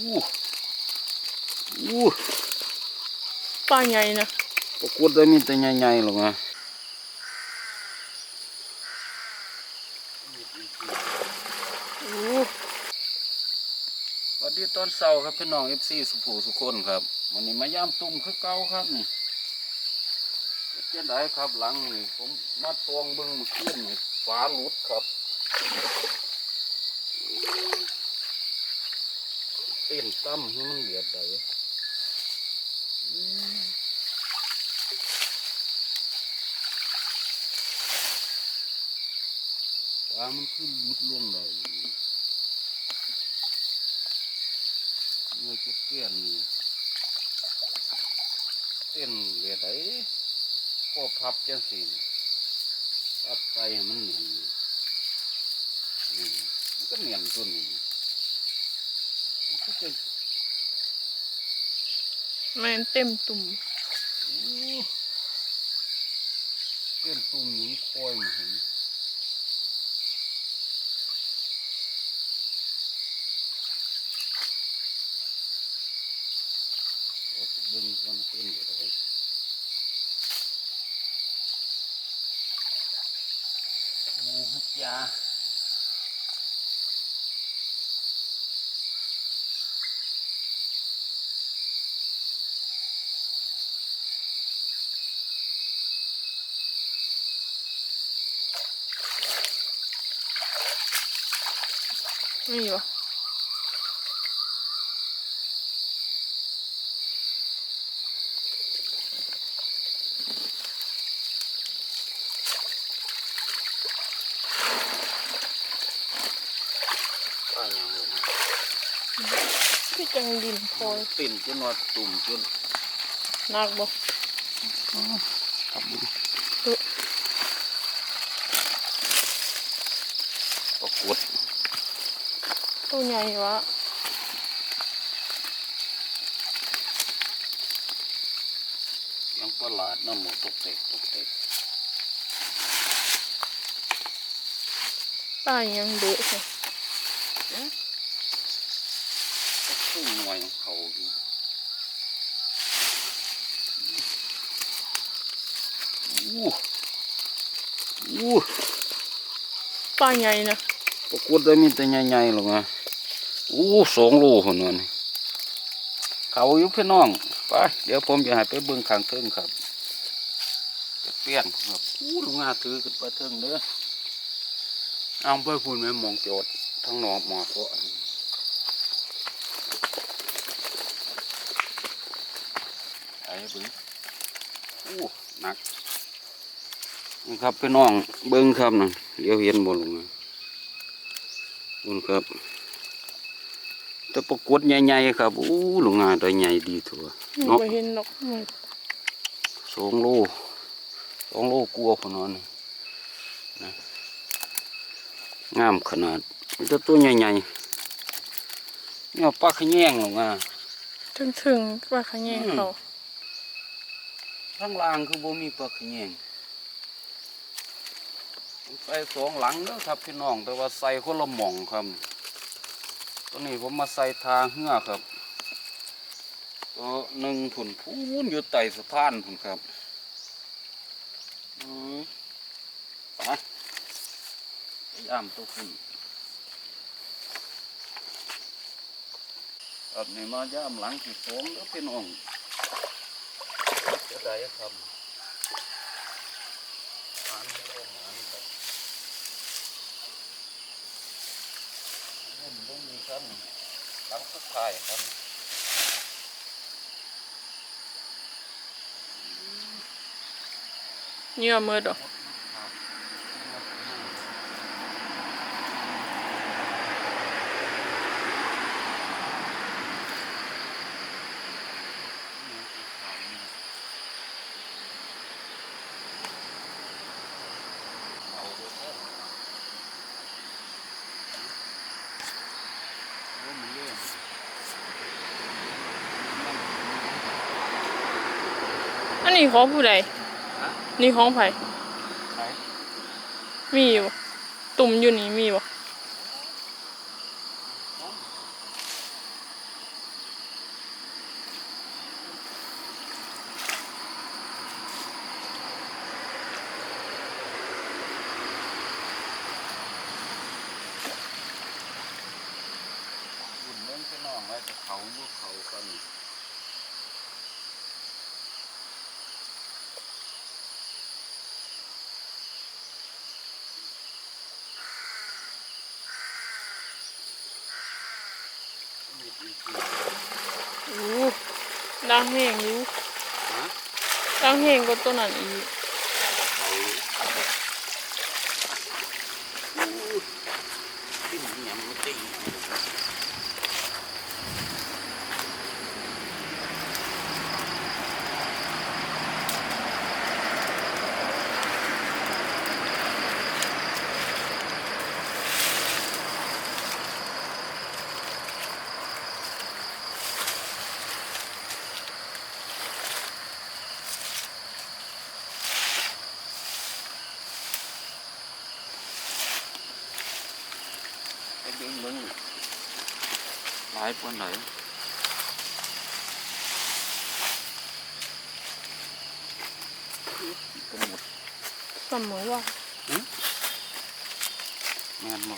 อู้อู้ปลาใหญ่นะปรากฏได้มีแต่ใหญ่ๆหรอกนะสวัสดีตอนเช้าครับพี่น้องเอฟซีสุภูสุคนครับวันนี้มาย่ามตุ่มคือเก่าครับนี่เจ๊ได้ครับหลังนี่ผมมาตวงเบิ้งเมื่อคืนนี่ฟ้าหลุดครับ เต้นตั้มให้มันเหลียดได้อืมว่ามันขึ้นลุดล่วงได้เมื่อจะเปลี่ยนเต้นเหลียดไอ้พอพับจังสิพับไปมันเหนียนมันก็เหนียนตัวนี้ มันก็จะแม่นเต็มตุ่มอู้เต้นตุ้มนี้คอยมันเห็นเราจะดึงกันเต้นอยู่ตรงนี้หมูฮักยา นี่วะป้ายังลงมาพี่จังดินพลอยปิ่นจนว่าตุ่มจนนักบ่ ครับดู เอ้อ ปรากฏ ตัวใหญ่วะยังประหลาดน้ำหมูตกเตกตกเตกปลายังเดือดเลยก็ครึ่งหน่วยของเขาอยู่อู้อู้ปลาใหญ่นะปรากฏได้มีแต่ใหญ่ๆหรอกนะ อู้สองโลคนนั้นนี่เขาอยู่พี่น้องไปเดี๋ยวผมจะให้ไปเบิ่งข้างเทิงครับเปลี่ยนครับอู้ลุงงาถือขึ้นไปเทิงเด้อเอาไปพูนแม่มองโจดทั้งหนอบหมอกก็ไอ้เบิ่งอู้หนักนี่ครับพี่น้องเบิ่งครับนั่นเดี๋ยวเห็นบนลงมาบุญครับ แต่ปรากฏใหญ่ๆครับอู้หลวงงานตัวใหญ่ดีทั่วมันเนาะบ่เห็นดอกมันสองโลสองโลกลัวพนอนนี่นะงามขนาดมันจะตัวใหญ่ๆเนี่ยปลาขะแยงหลวงงาถึงถึงๆปลาขะแยงอืมเขาข้างล่างคือบ่มีปลาขะแยงผมใส่สองหลังเด้อครับพี่น้องแต่ว่าใส่คนละหม่องครับ ตัวนี้ผมมาใส่ทางเหือครับ ตัวหนึ่งผุนพูนอยู่ใต้สะพานผุนครับอืมไปยายามตัวคุณครับนี่มาย่ามหลังที่สองแล้วพี่น้องค์จะได้ครับหานไม่ต้องหานครับนี่มันต้องมีครับ หลังสุดท้ายครับเหยื่อมือดอก อันนี้ ของผู้ใด นี่ของไผมีอยู่บ่ตุ่มอยู่นี่มีบ่ เขาบ่เขากันมี อีกทีอู้ดังแห้งอยู่นะดังแห้งกว่าตัวนั้นอีก เขาอู้ที่มันยังไม่ตี ไปเบิ่งเบิ่งหลายปานไหนเป็นหมดเสมอว่าแม่นบ่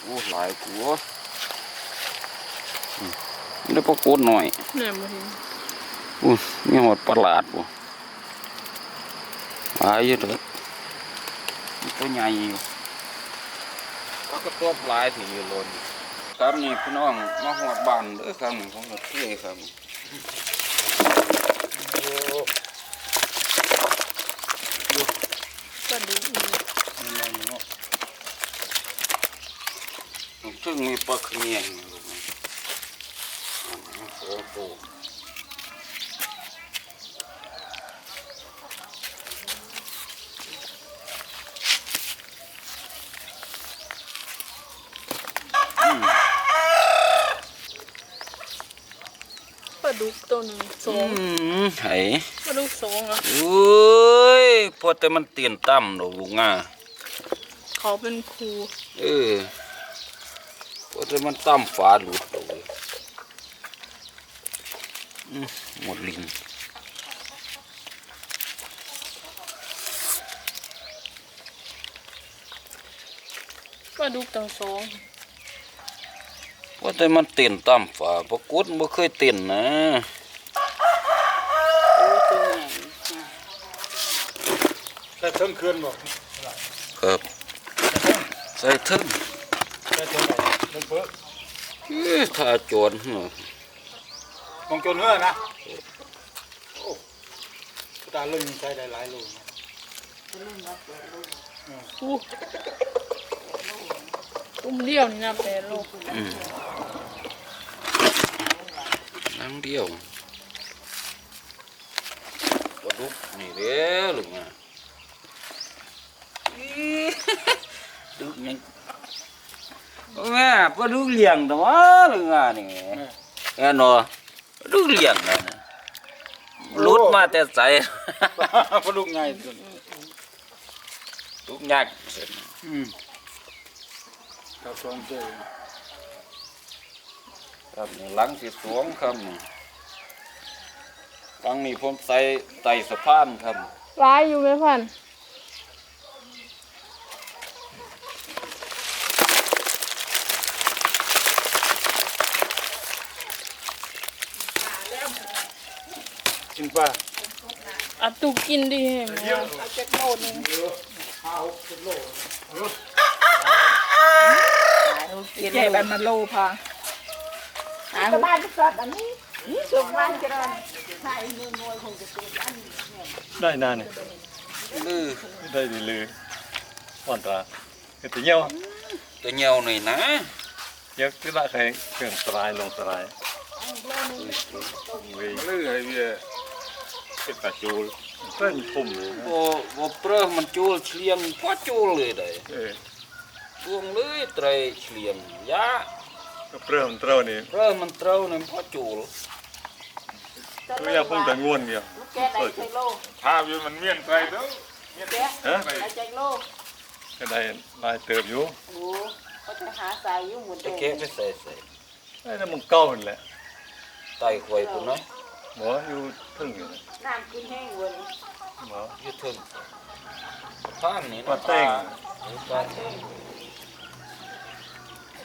โอ้หลายกัวอืมนี่ได้ปรากฏหน่อยแหน่บ่เห็นอู้มีหอดประหลาดบ่หลายอยู่เด้อมันตัวใหญ่อยู่แล้ว ก็ตัวปลายที่อยู่หล่นครับนี่พี่น้องมาหอดบ้านเด้อครับนี่ของรถเท่ครับโอ้ก็ดูอีกอะไรเนาะซึ่งมีปลาเขียงอยู่ลูกนี่โอ้โห ลาดุกตัวหนึงสออืงมไห้ปลาดุกสองอะเอ้ยพอแต่มันเตียนต่ำดอกลูกง่าเขาเป็นครูเออพอแต่มันต่ำฝาหลุดดอกเลยอืมหมดลิงปลาดุกตั้งสอง พอแต่มันเตียนต่ำฝาปรากฏบ่เคยเตียนนะโอ้ตัวใหญ่ได้เพิ่มคืนบ่ครับใส่ถึงได้เท่าไหร่เพิ่มเพิ่มเอ้ยถ้าโจรเนาะมองจนเหือนะโอ้ตาลึงใช้ได้หลายลูกนะอู้ตุ้มเดียวนี่นะแปดโลอืมนังเดียวปลาดุกนี่เด้อลูกนะอีดุกยังแม่ปลาดุกเลี้ยงตัวลูกอะนี่แน่นอนปลาดุกเลี้ยงนะนะหลุดมาแต่ใสพอลูกใหญ่สุดลูกยักษ์อืมครับสองเจ้าครับนี่หลังสิสวงครับ นี่หลังนี้ผมใส่ไต่สะพานครับร้ายอยู่ไหมพันจริงป่ะอัดตุกกินดิให้มันเยอะเอาจักโลนึงห้าหกสิบโลเจ็บอันมาโลพอหาบ้านสดอันนี้ สุกบ้านเจริญได้นานเนี่ยลือได้ดีเลยอ่อนตาเแต่เงี้ยวตัวเหี่ยวหน่อยนะเงี้ยวก็ได้ใครเครื่องสลายลงสลายเว้ยเลื่อยเว้ยเป็นตาจูลเส้นปุ่มเลยนะบ่บ่เปรอะมันจูลเฉลียงพอจูลเลยได้เออทวงเลยไตรเฉลียงยะก็ เปรี้ยวมันเต้านี่เปรอะมันเตรานี่พอจูลก็ยังคงแต่ง่วนเดียวแกได้ใจโลภาพอยู่มันเมียนไปเด้อแกฮะได้ใจโลก็ได้ลายเติบอยู่โอ้เขาจะหาสายอยู่หมดจะเลยเก็บไปใส่ใส่ไอ้นั่นมันเก่านั่นแหละไต่ข่อยพุ่นน้อยหมออยู่ทึ่งอยู่น้ำกินแห้งว้ยหมออยู่ถึงสะพานนี่นะปลาเต้งปลาเต้ง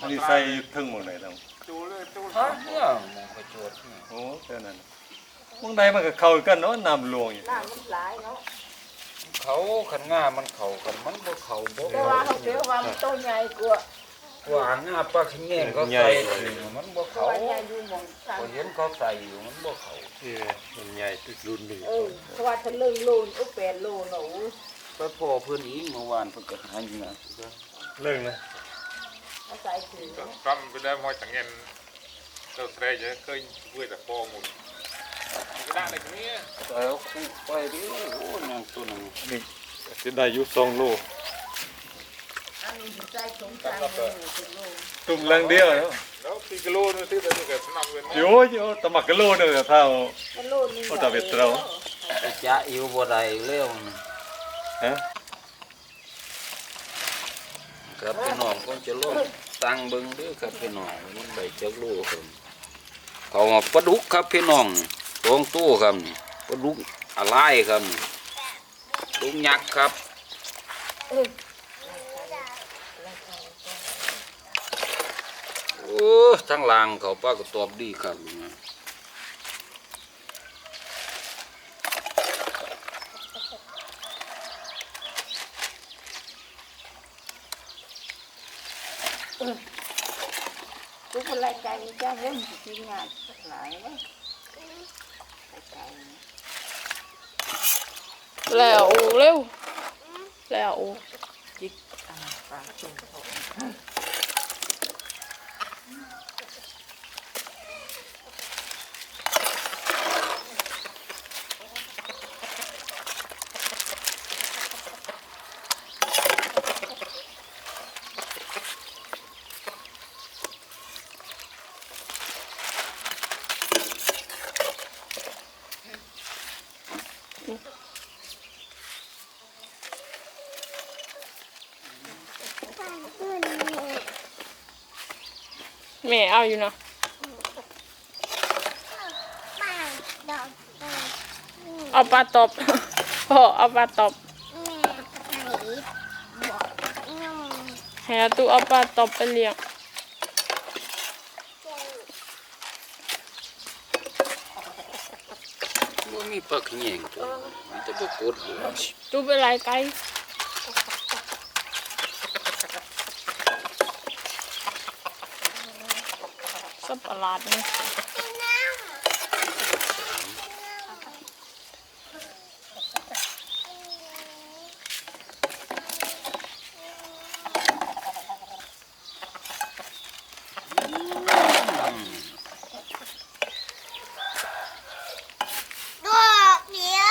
อันนี้ใส่ถึงหมดเลยต้องทางเนื้อหมองกระโจดเนี่ยโอ้แค่นั้นบางใดมันก็เข้ากันเนาะน้ำลวงอยู่น้ำมันหลายเนาะเขาขันง่ามันเขากันมันบ่เขาบ่แต่ว่าเขาเชื่อว่ามันต้นใหญ่กว่าว่าง่าปลาขะแยงเขาใส่ถึงมันบ่เพเขาราะว่าใหญ่อยู่หมองทางก็เห็นเขาใส่อยู่มันบ่เขาเออมันใหญ่ตึกรุ่นนี้เออเพราะว่าทะลึงโลนอุปแปดโลเนาะไปพ่อเพิ่นอีกเมื่อวานเพิ่นก็หาอยู่นะเรื่องนะ เอาใส่ถุง Cầm bên đây mọi thằng em Đâu xe chứ khơi vui là bò một Cái đạn này cũng nghe แต่เอาคู่ไปดิโอ้ยางตัวนึงนี่สิได้อยู่สองโลอันนี้ใส่ถุงใส่โลถุงโลตุ่มลังเดียวเนาะ Đó, khi cái lô nó thứ đấy thì cái nằm bên โยโย่ตะมักกะโลนึงอะเท่า มันโลนึงเอาแต่เบ็ดเราจะอยู่บ่ได้แล้วนะฮะครับพี่น้องก็จะลง ตังเบิ้งเด้อครับพี่น้องมันใบเจักโลครับเขามาปลาดุกครับพี่น้องตรงตู้ครับปลาดุกอะไรครับลาดุกยักษ์ครับโอ้ทั้งลางเขาป้าก็ตอบดีครับ ทุกคนรายใจจ้าเรื่องจริงานหลายเนาะรายใจแล้วเร็วแล้วจิกอ่าปลาจุ่ม แม่เอาอยู่เนาะเอาปลาตบพ่อเอาปลาตบให้อาตู้เอาปลาตบไปเลี้ยงบ่มีปลาขะแยงตัวมันจะบ่กดหัวตู้เป็นไรไกล สับประหลาดนี่ ตัวเนี้ย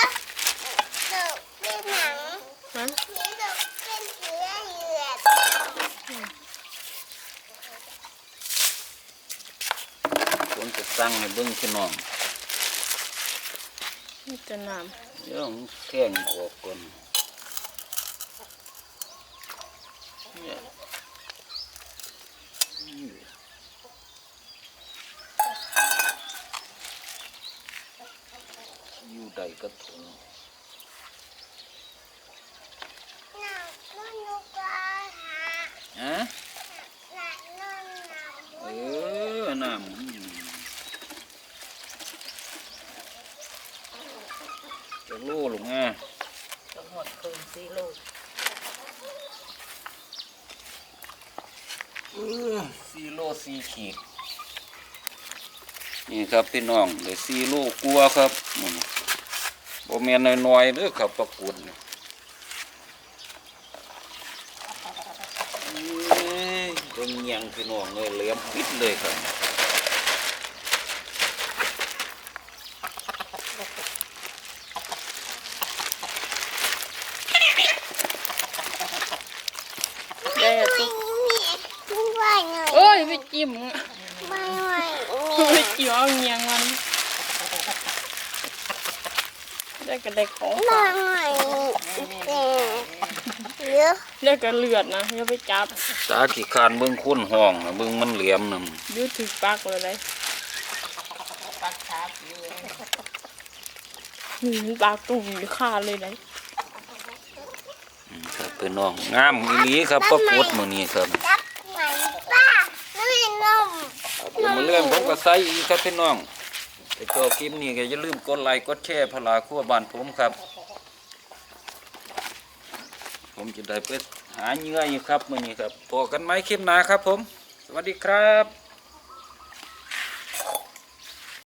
ตัวเป็นหนัง ฮะ เนี้ยตัวเป็นเสือเหยือด ผมจะสั่งให้ เบิ่งพี่น้องนี่จะน้เดี๋ยวผมแข้งออกก่อนเนี่ยอยู่ใดกระถุง หนังนุ่นนุกาหา ฮะ หนังนุ่นหนัง เออน้ำอืม จะโล่ลงอะทั้งหมดคืนสี่โลสี่โลสี่ขีดนี่ครับพี่น้องเลยสี่โลกลัวครับอืมบ่แม่นน้อยๆเด้อครับประกุดนี่เอ้ยเบิ่งเงียงพี่น้องเลยเหลี่ยมปิดเลยครับำได้อาตู้ นี่ไม่ไหวหน่อย โอ้ยไป จิ้มไม่ไหวไปจิ้มเอาเงียงมันได้กระเด็กของไม่ฝากไหวแต่เยอะได้กระเลือดนะอย่าไปจับตาขี้คร้านเบิ่งคุ้นห้องน่ะเบิ่งมันเหลี่ยมนั่นอยืดถือปากเลยได้ปักขาผิวหืมปากตุ่มอยู่ขาเลยได้อืมครับพี่น้องงามอีหลีครับประกุดมื้อนี้ครับ จับไหนป้า มือเรื่องผมก็ใส่อีกครับพี่น้องไอตัวคลิปนี้ก็อย่าลืมกดไลค์กดแชร์พลาขั้วบ้านผมครับ ผมจะได้ไปหาเหยื่อยครับมื่อนี้ครับพบกันไหมคลิปหน้าครับผม สวัสดีครับ